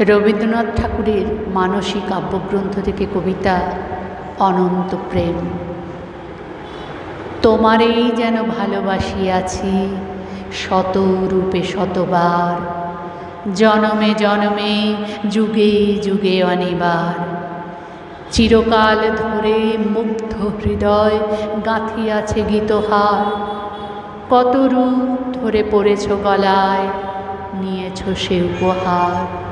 রবীন্দ্রনাথ ঠাকুরের মানসিক কাব্যগ্রন্থ থেকে কবিতা অনন্ত প্রেম। তোমারেই যেন ভালোবাসিয়াছি শত রূপে শতবার, জনমে জনমে, যুগে যুগে অনিবার। চিরকাল ধরে মুগ্ধ হৃদয় গাঁথি গাঁথিয়াছে গীতহার। কত রূপ ধরে পড়েছ গলায়, নিয়েছ সে উপহার।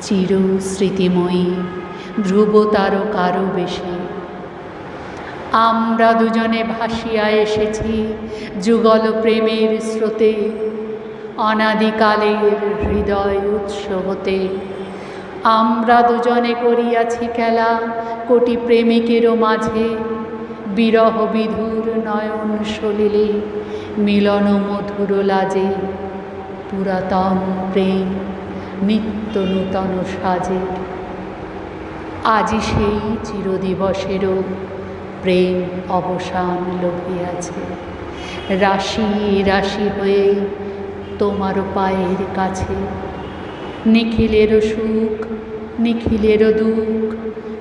চির স্মৃতিময়ী ধ্রুব তারও কারও বেশি। আমরা দুজনে ভাসিয়া এসেছি যুগল প্রেমের স্রোতে, অনাদিকালের হৃদয় উৎস হতে। আমরা দুজনে করিয়াছি খেলা কোটি প্রেমিকেরও মাঝে, বিরহ বিধুর নয়ন সলিলে, মিলন মধুর লাজে, পুরাতন প্রেম। নিত্য নূতন সাজে। আজি সেই চিরদিবসেরও প্রেম অবসান লোভিয়াছে। রাশি রাশি হয়ে তোমার পায়ের কাছে। নিখিলেরও সুখ নিখিলেরও দুঃখ,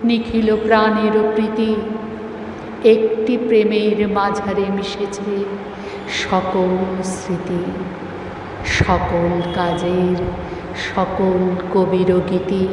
নিখিল প্রাণেরও প্রীতি একটি প্রেমের মাঝারে মিশেছে সকল স্মৃতি, সকল কাজের সকল কবির গীতি।